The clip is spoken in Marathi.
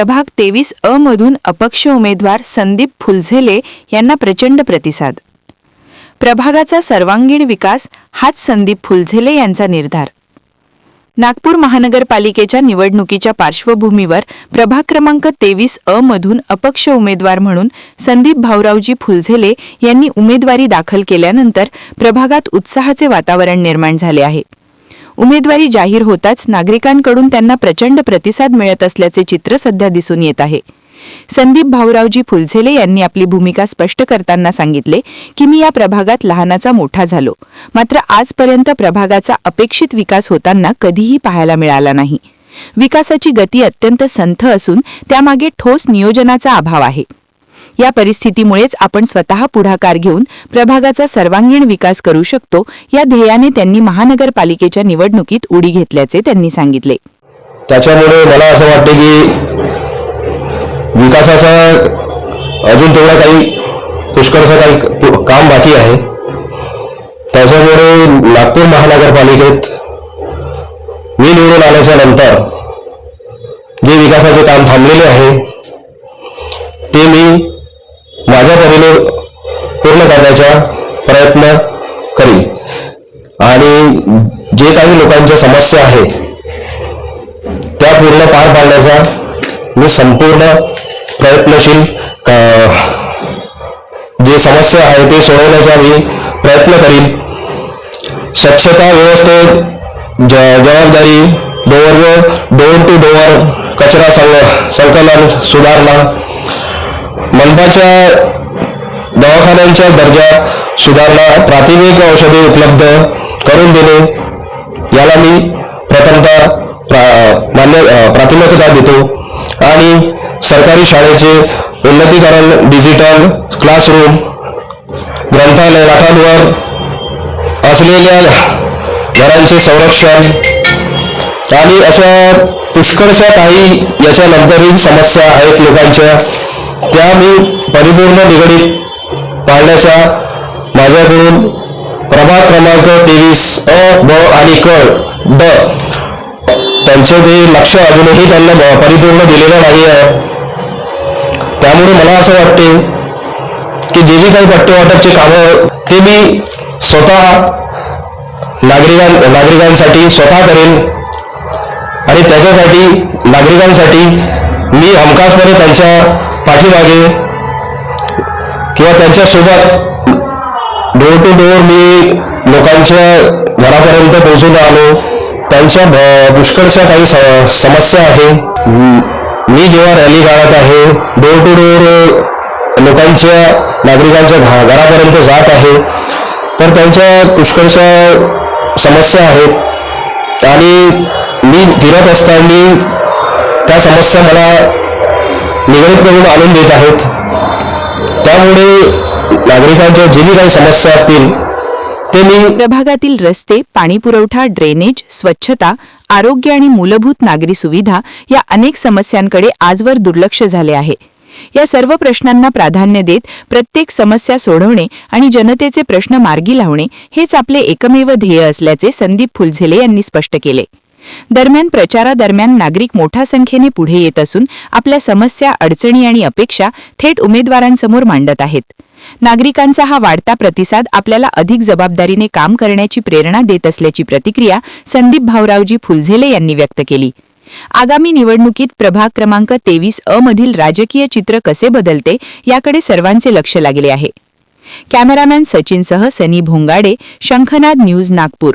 प्रभाग तेवीस अ मधून अपक्ष उमेदवार संदीप फुलझेले यांना प्रचंड प्रतिसाद. प्रभागाचा सर्वांगीण विकास हाच संदीप फुलझेले यांचा निर्धार. नागपूर महानगरपालिकेच्या निवडणुकीच्या पार्श्वभूमीवर प्रभाग क्रमांक तेवीस अ मधून अपक्ष उमेदवार म्हणून संदीप भाऊरावजी फुलझेले यांनी उमेदवारी दाखल केल्यानंतर प्रभागात उत्साहाचे वातावरण निर्माण झाले आहे. उमेदवारी जाहीर होताच नागरिकांकडून त्यांना प्रचंड प्रतिसाद मिळत असल्याचे चित्र सध्या दिसून येत आहे. संदीप भाऊरावजी फुलझेले यांनी आपली भूमिका स्पष्ट करताना सांगितले की मी या प्रभागात लहानाचा मोठा झालो. मात्र आजपर्यंत प्रभागाचा अपेक्षित विकास होताना कधीही पाहायला मिळाला नाही. विकासाची गती अत्यंत संथ असून त्यामागे ठोस नियोजनाचा अभाव आहे. या परिस्थितीमुळेच आपण स्वतः पुढाकार घेऊन प्रभागाचा सर्वांगीण विकास करू शकतो या ध्येयाने त्यांनी महानगरपालिकेच्या निवडणुकीत उडी घेतल्याचे त्यांनी सांगितले. त्याच्यामुळे मला असं वाटते की विकासाचा अजून तेवढा काही पुष्कळचं काही काम बाकी आहे. त्याच्यामुळे नागपूर महानगरपालिकेत मी निवडून आल्याच्यानंतर जे विकासाचे काम थांबलेले आहे ते मी माझ्या परीने पूर्ण करण्याचा प्रयत्न करीन. आणि जे काही लोकांच्या समस्या आहे त्या पूर्ण पार पाडण्याचा मी संपूर्ण प्रयत्नशील जे समस्या आहे ते सोडवण्याचा मी प्रयत्न करीन. स्वच्छता व्यवस्थेत ज- जबाबदारी डोअर डोअर टू डोअर कचरा संग संकलन सुधारणा मनपाच्या दवाखान्यांचा दर्जा सुधारणा प्राथमिक औषधे उपलब्ध करून देणे याला मी प्रथमतः प्रा- मान्य प्राथमिकता देतो. आणि सरकारी शाळेचे उन्नतीकरण डिजिटल क्लासरूम ग्रंथालय लाटांवर असलेल्या घरांचे संरक्षण आणि अशा पुष्कळशा काही याच्यानंतरही समस्या आहेत लोकांच्या. त्या मी परिपूर्ण निगडीत पाळण्याचा माझ्याकडून प्रभाग क्रमांक तेवीस अ ब आणि क ड त्यांचं ते लक्ष अजूनही त्यांना परिपूर्ण दिलेलं नाही आहे. त्यामुळे मला असं वाटते की जे जे काही पट्टेवाटपचे कामं ते मी स्वतः नागरिकां नागरिकांसाठी स्वतः करेन आणि त्याच्यासाठी नागरिकांसाठी मी हमखासपणे त्यांच्या पाठीमागे किंवा त्यांच्यासोबत डोर टू डोअर मी लोकांच्या घरापर्यंत पोहोचून आलो त्यांच्या भ- काही स- समस्या आहे. मी जेव्हा रॅली काढत आहे डोर टू डोअर लोकांच्या नागरिकांच्या घा- घरापर्यंत जात आहे तर त्यांच्या पुष्कळशा समस्या आहेत. आणि मी फिरत असताना त्या समस्या मला निगडीत करून आणून देत आहेत. त्यामुळे नागरिकांच्या जे काही समस्या असतील ते मी प्रभागातील रस्ते पाणीपुरवठा ड्रेनेज स्वच्छता आरोग्य आणि मूलभूत नागरी सुविधा या अनेक समस्यांकडे आजवर दुर्लक्ष झाले आहे. या सर्व प्रश्नांना प्राधान्य देत प्रत्येक समस्या सोडवणे आणि जनतेचे प्रश्न मार्गी लावणे हेच आपले एकमेव ध्येय असल्याचे संदीप फुलझेले यांनी स्पष्ट केले. दरम्यान प्रचारादरम्यान नागरिक मोठ्या संख्येने पुढे येत असून आपल्या समस्या अडचणी आणि अपेक्षा थेट उमेदवारांसमोर मांडत आहेत. नागरिकांचा हा वाढता प्रतिसाद आपल्याला अधिक जबाबदारीने काम करण्याची प्रेरणा देत असल्याची प्रतिक्रिया संदीप भाऊरावजी फुलझेले यांनी व्यक्त केली. आगामी निवडणुकीत प्रभाग क्रमांक तेवीस अ मधील राजकीय चित्र कसे बदलते याकडे सर्वांचे लक्ष लागले आहे. कॅमेरामॅन सचिनसह सनी भोंगाडे शंखनाद न्यूज नागपूर.